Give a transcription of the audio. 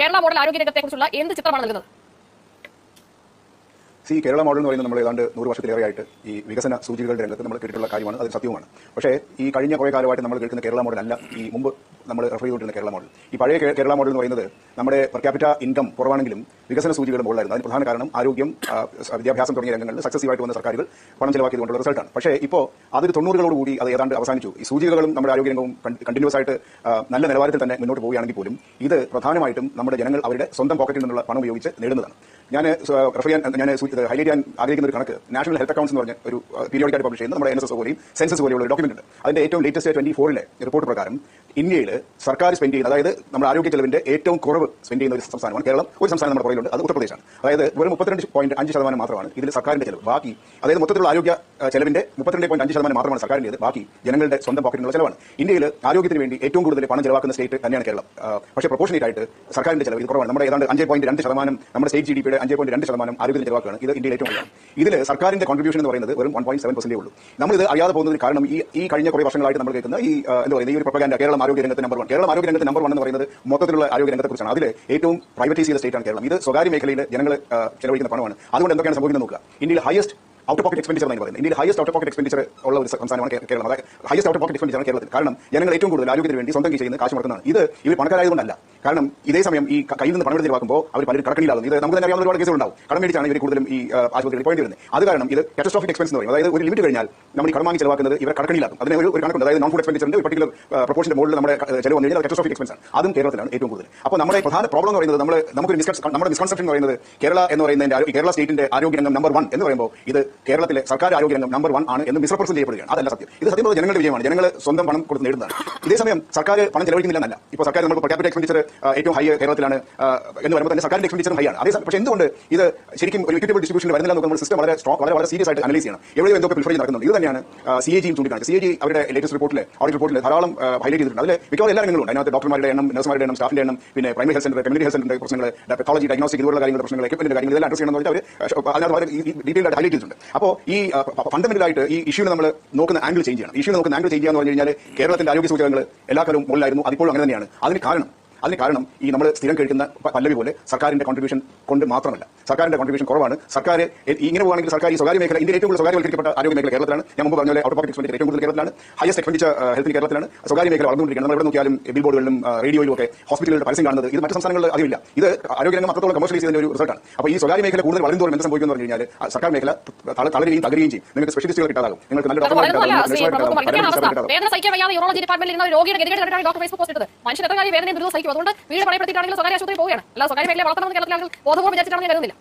Kerala model ആരോഗ്യ രംഗത്തെക്കുറിച്ചുള്ള എന്ത് ചിത്രമാണ് നൽകുന്നത്? സി കേരള മോഡൽ എന്ന് പറയുന്നത് നമ്മൾ ഏതാണ്ട് നൂറ് വർഷത്തിലേറെയായിട്ട് ഈ വികസന സൂചികകളുടെ രംഗത്ത് നമ്മൾ കേട്ടിട്ടുള്ള കാര്യമാണ്. അത് സത്യവുമാണ്. പക്ഷേ ഈ കഴിഞ്ഞ കുറേ കാലമായിട്ട് നമ്മൾ കേൾക്കുന്ന കേരള മോഡൽ അല്ല ഈ മുമ്പ് നമ്മൾ റെഫർ ചെയ്തുകൊണ്ടിരുന്ന കേരള മോഡൽ ഈ പഴയ കേരള മോഡൽ എന്ന് പറയുന്നത് നമ്മുടെ പെർ ക്യാപിറ്റ ഇൻകം കുറവാണെങ്കിലും വികസന സൂചികൾ മുകളിലായിരുന്നു. അതിന് പ്രധാന കാരണം ആരോഗ്യം വിദ്യാഭ്യാസം തുടങ്ങിയ രംഗങ്ങളിൽ സക്സസീവായിട്ട് വന്ന സർക്കാരുകൾ പണം ചെലവാക്കിയതുകൊണ്ടുള്ള റിസൾട്ടാണ് പക്ഷേ ഇപ്പോൾ അതൊരു തൊണ്ണൂറുകളോടുകൂടി അത് ഏതാണ്ട് അവസാനിച്ചു. ഈ സൂചികകളും നമ്മുടെ ആരോഗ്യ രംഗവും കണ്ടിന്യൂസ് ആയിട്ട് നല്ല നിലവാരത്തിൽ തന്നെ മുന്നോട്ട് പോവുകയാണെങ്കിൽ പോലും ഇത് പ്രധാനമായിട്ടും നമ്മുടെ ജനങ്ങൾ അവരുടെ സ്വന്തം പോക്കറ്റിൽ നിന്നുള്ള പണം ഉപയോഗിച്ച് നേടുന്നതാണ്. ഞാൻ റെഫർ ചെയ്യാൻ ഞാൻ ഹൈലൈറ്റ് ചെയ്യാൻ ആഗ്രഹിക്കുന്ന ഒരു കണക്ക് നാഷണൽ ഹെൽത്ത് അക്കൗണ്ട്സ് എന്ന് പറഞ്ഞ ഒരു പീരിയോഡിക്കായിട്ട് പബ്ലിഷ് ചെയ്യുന്ന നമ്മുടെ എൻ എസ് എസ് പോലെയും സെൻസസ് പോലെയുള്ള ഡോക്യുമെന്റ് ഉണ്ട്. അതിന്റെ ഏറ്റവും ലേറ്റസ്റ്റ് ട്വന്റി ഫോറിലെ റിപ്പോർട്ട് പ്രകാരം ഇന്ത്യയിൽ സർക്കാർ സ്പെൻഡ് ചെയ്യുന്ന അതായത് നമ്മുടെ ആരോഗ്യ ചെലവിന്റെ ഏറ്റവും കുറവ് സ്പെൻഡ് ചെയ്യുന്ന ഒരു സംസ്ഥാനമാണ് കേരളം. ഒരു സംസ്ഥാനം നമ്മുടെ പുറകിലുണ്ട് അത് ഉത്തർപ്രദേശാണ്. അതായത് വെറും മുപ്പത്തിരണ്ട് പോയിന്റ് അഞ്ച് ശതമാനം മാത്രമാണ് ഇതിൽ സർക്കാരിന്റെ ചെലവ്. ബാക്കി അതായത് മൊത്തത്തിലുള്ള ആരോഗ്യ ചെലവിന്റെ മുപ്പത്തിരണ്ട് പോയിന്റ് അഞ്ച് ശതമാനം മാത്രമാണ് സർക്കാരിന്റെ ബാക്കി ജനങ്ങളുടെ സ്വന്തം പോക്കറ്റിനുള്ള ചെലവാണ്. ഇന്ത്യയിൽ ആരോഗ്യത്തിന് വേണ്ടി ഏറ്റവും കൂടുതൽ പണം ചെലവാക്കുന്ന സ്റ്റേറ്റ് തന്നെയാണ് കേരളം. പക്ഷേ പ്രൊപ്പോർഷനേറ്റ് ആയിട്ട് സർക്കാരിന്റെ ചെലവ് ഇത് കുറവാണ്. നമ്മുടെ ഏതാണ്ട് അഞ്ച് പോയിന്റ് രണ്ട് ശതമാനം നമ്മുടെ സ്റ്റേറ്റ് ജി ഡി പിയുടെ അഞ്ച് പോയിന്റ് രണ്ട് ശതമാനം ആരോഗ്യത്തിന് ചെലവാക്കുകയാണ്. ഇത് ഇന്ത്യയിൽ ഏറ്റവും കൂടുതലാണ് ഇതിൽ സർക്കാരിന്റെ കോൺട്രിബ്യൂഷൻ എന്ന് പറയുന്നത് വെറും വൺ പോയിന്റ് സെവൻ പെർസെന്റേ ഉള്ളൂ. നമ്മൾ ഇത് അറിയാതെ പോകുന്നതിന് കാരണം ഈ ഈ കഴിഞ്ഞ കുറേ വർഷങ്ങളായിട്ട് നമ്മൾ കേൾക്കുന്ന ഈ എന്താ പറയുക ഈ ഒരു പ്രൊപ്പഗാൻഡ കേരളം ആരോഗ്യ രംഗത്ത് നമ്പർ വൺ കേരളം ആരോഗ്യ രംഗത്ത് നമ്പർ വൺ എന്ന് പറയുന്നത് മൊത്തത്തിലുള്ള ആരോഗ്യ രംഗത്തെ കുറിച്ചാണ്. അതിൽ ഏറ്റവും പ്രൈവറ്റൈസ് ചെയ്ത സ്റ്റേറ്റാണ് കേരളം. ഇത് സ്വകാര്യ മേഖലയിൽ ജനങ്ങൾ ചെലവഴിക്കുന്ന പണമാണ്. അതുകൊണ്ട് എന്തൊക്കെയാണ് സംഭവിക്കുന്നത് നോക്കുക. ഇന്ത്യയിൽ ഹയസ്റ്റ് ഔട്ട് പോക്കറ്റ് എക്സ്പെൻഡിച്ചർ എന്ന് പറയുന്നത്. ഇന്ത്യയിൽ ഹയസ്റ്റ് ഔട്ട് പോക്കറ്റ് എക്സ്പെൻഡിച്ചർ ഉള്ള ഒരു സംസ്ഥാനമാണ് കേരളം. അതായത് ഹയസ്റ്റ് ഔട്ട് പോക്കറ്റ് എക്സ്പെൻഡിച്ചർ ആണ് കേരളത്തിൽ. കാരണം ജനങ്ങൾ ഏറ്റവും കൂടുതൽ ആരോഗ്യത്തിന് വേണ്ടി സ്വന്തം ചെയ്യുന്ന കാശ് മുടക്കുന്നതാണ്. ഇത് ഇവർ പണക്കാരായതുകൊണ്ടല്ല. കാരണം ഇതേ സമയം ഈ കയ്യിൽ നിന്ന് പണം എടുത്ത് അവർ പലരും കടക്കണില്ലാകുന്നു ഇത് നമുക്ക് തന്നെ അറിയാവുന്ന ഒരുപാട് കേസുകൾ ഉണ്ടാവും. കടം മേടിച്ചാണ് ഇവർ കൂടുതലും ഈ ആശുപത്രികളിൽ പോയിന്റ് വരുന്നത്. അത് കാരണം ഇത് കാറ്റസ്ട്രോഫിക് എക്സ്പെൻസ് എന്ന് പറയും. അതായത് ഒരു ലിമിറ്റ് കഴിഞ്ഞാൽ നമ്മൾ ഈ കടം വാങ്ങി ചെലവാക്കുന്നത് ഇവർ കടക്കണിയിലാകും അതിന് ഒരു ഒരു കണക്കുണ്ട്. അതായത് നോൺ ഫുഡ് എക്സ്പെൻഡിച്ചറിന്റെ പർട്ടിക്കുലർ പ്രൊപ്പോഷന്റെ മുകളിൽ നമ്മുടെ ചെലവ് വന്നു കഴിഞ്ഞാൽ എക്സ്പെൻസ് ആണ്. അതും കേരളത്തിലാണ് ഏറ്റവും കൂടുതൽ. അപ്പോൾ നമ്മുടെ പ്രധാന പ്രോബ്ലം എന്ന് പറയുന്നത് നമ്മൾ നമുക്ക് നമ്മുടെ മിസ്കൺസെപ്ഷൻ എന്ന് പറയുന്നത് കേരള എന്ന് പറയുന്നതിന്റെ കേരള സ്റ്റേറ്റിന്റെ ആരോഗ്യരംഗം നമ്പർ വൺ എന്ന് പറയുമ്പോൾ ഇത് കേരളത്തിലെ സർക്കാർ ആരോഗ്യ ആരോഗ്യരംഗം നമ്പർ വൺ ആണ് എന്ന് മിസ്റെപ്രസെന്റ് ചെയ്യപ്പെടുകയാണ്. അതല്ല സത്യം. ഇത് സത്യം ജനങ്ങളുടെ വിജയമാണ്. ജനങ്ങൾ സ്വന്തം പണം കൊടുത്ത് നേടുന്നതാണ്. ഇതേ സമയം സർക്കാർ പണം ചെലവഴിക്കുന്നില്ല എന്നല്ല. ഇപ്പോൾ സർക്കാർ നമ്മൾ ക്യാപിറ്റൽ എക്സ്പെൻഡിച്ചർ ഏറ്റവും ഹൈ കേരളത്തിലാണ് എന്ന് പറയുമ്പോൾ തന്നെ സർക്കാരിന്റെ എക്സ്പെൻഡിച്ചറും ഹൈ ആണ്. അതേ പക്ഷേ എന്തുകൊണ്ട് ഇത് ശരിക്കും ഒരു ഇക്വിറ്റബിൾ ഡിസ്ട്രിബ്യൂഷൻ വരുന്നില്ല നോക്കുമ്പോൾ സിസ്റ്റം വളരെ സ്ട്രോങ് വളരെ വളരെ സീരിയസ് ആയിട്ട് അനലൈസ് ചെയ്യണം. എവിടെയോ എന്തൊക്കെ പ്രിഫർ നടക്കുന്നുണ്ട്. ഇത് തന്നെയാണ് സി എ ജിയും ചൂണ്ടിക്കാണിച്ചത്. സി എ ജി അവരുടെ ലേറ്റസ്റ്റ് റിപ്പോർട്ടിൽ ഓഡിറ്റ് റിപ്പോർട്ടിൽ ധാരാളം ഹൈലൈറ്റ് ചെയ്തിട്ടുണ്ട്. അതിൽ മിക്കവാറും എല്ലാ രംഗങ്ങളും ഉണ്ട്. അതിനകത്ത് ഡോക്ടർമാരുടെ എണ്ണം നഴ്സുമാരുടെ എണ്ണം സ്റ്റാഫിന്റെ എണ്ണം പിന്നെ primary health centre community health സെന്ററിന്റെ പ്രശ്നങ്ങൾ പെത്തോളജി ഡയഗ്നോസ്റ്റിക് ഇതുപോലുള്ള കാര്യങ്ങളുടെ പ്രശ്നങ്ങൾ എക്വിപ്മെന്റ് കാര്യങ്ങൾ ഇതെല്ലാം അഡ്രസ് ചെയ്യണമെന്ന് അവർ അതിനകത്ത് വളരെ ഡീറ്റെയിൽ ഹൈലൈറ്റ് ചെയ്തിട്ടുണ്ട്. അപ്പോൾ ഈ ഫണ്ടമെന്റൽ ആയിട്ട് ഈ ഇഷ്യൂനെ നമ്മൾ നോക്കുന്ന ആംഗിൾ ചേഞ്ച് ചെയ്യണം. ഇഷ്യൂ നോക്കുന്ന ആംഗിൾ ചേഞ്ച് ചെയ്യാന്ന് പറഞ്ഞു കഴിഞ്ഞാൽ കേരളത്തിന്റെ ആരോഗ്യ സൂചകങ്ങൾ എല്ലാ കാലവും മുകളിലായിരുന്നു. അതിപ്പോഴും അങ്ങനെ തന്നെയാണ്. അതിന് കാരണം അതിന് കാരണം ഈ നമ്മൾ സ്ഥിരം കഴിക്കുന്ന പല്ലവി പോലെ സർക്കാരിന്റെ കോൺട്രിബ്യൂഷൻ കൊണ്ട് മാത്രമല്ല. സർക്കാരിന്റെ കോൺട്രിബ്യൂഷൻ കുറവാണ്. സർക്കാർ ഇങ്ങനെ പോകുകയാണെങ്കിൽ സർക്കാർ ഈ സ്വകാര്യ മേഖല ഇന്ത്യയിൽ ഏറ്റവും കൂടുതൽ സ്വകാര്യവൽക്കരിക്കപ്പെട്ട ആരോഗ്യ മേഖല കേരളത്തിലാണ്. ഞാൻ മുമ്പ് പറഞ്ഞ പോലെ ഔട്ട് പോക്കറ്റ് എക്സ്പെൻഡിച്ചർ ഏറ്റവും കൂടുതൽ കേരളത്തിലാണ്. ഹയസ്റ്റ് എക്സ്പെൻഡിച്ചർ ഹെൽത്തിന് കേരളത്തിലാണ്. സ്വകാര്യ മേഖല വളർന്നുകൊണ്ടിരിക്കുകയാണ്. നമ്മൾ എവിടെ നോക്കിയാലും ബിൽ ബോർഡുകളിലും റേഡിയോയിലും ഒക്കെ ഹോസ്പിറ്റലുകളുടെ പരസ്യം കാണുന്നത് ഇത് മറ്റു സംസ്ഥാനങ്ങളിൽ അതില്ല ഇത് ആരോഗ്യരംഗം അത്രത്തോളം കമേഴ്ഷ്യലൈസ് ചെയ്യുന്ന ഒരു റിസൾട്ടാണ് അപ്പോൾ ഈ സ്വകാര്യ മേഖല കൂടുതൽ വളരുന്നതോറും എന്ത് സംഭവിക്കുന്നു പറഞ്ഞു കഴിഞ്ഞാൽ സർക്കാർ മേഖല തള- തളരുകയും തകരുകയും ചെയ്യും. നിങ്ങൾക്ക് സ്പെഷ്യലിസ്റ്റുകൾ കിട്ടാതാകും. നിങ്ങൾക്ക് നല്ല ഡോക്ടർ ഡോക്ടർമാർ കിട്ടാതാകും. വേദന സഹിക്കാൻ വയ്യാതെ യൂറോളജി ഡിപ്പാർട്ട്മെന്റിൽ ഇരുന്ന ഒരു രോഗിയുടെ ഗതികേട് കണ്ടിട്ടാണ് ഡോക്ടർ ഫേസ്ബുക്ക് പോസ്റ്റ് ഇട്ടത്. മനുഷ്യൻ എത്ര കാര്യം വേദനയും സഹിക്കും അതുകൊണ്ട് വീട് പണയപ്പെടുത്തിയിട്ടാണെങ്കിലും സ്വകാര്യ ആശുപത്രി പോവുകയാണ്. അല്ല സ്വകാര്യ മേഖല വളർത്തണമെന്ന് കേരളത്തിൽ ആളുകൾ ബോധപൂർവം വിചാരിച്ചിട്ടാണെന്ന് ഞാൻ കരുതുന്നില്ല.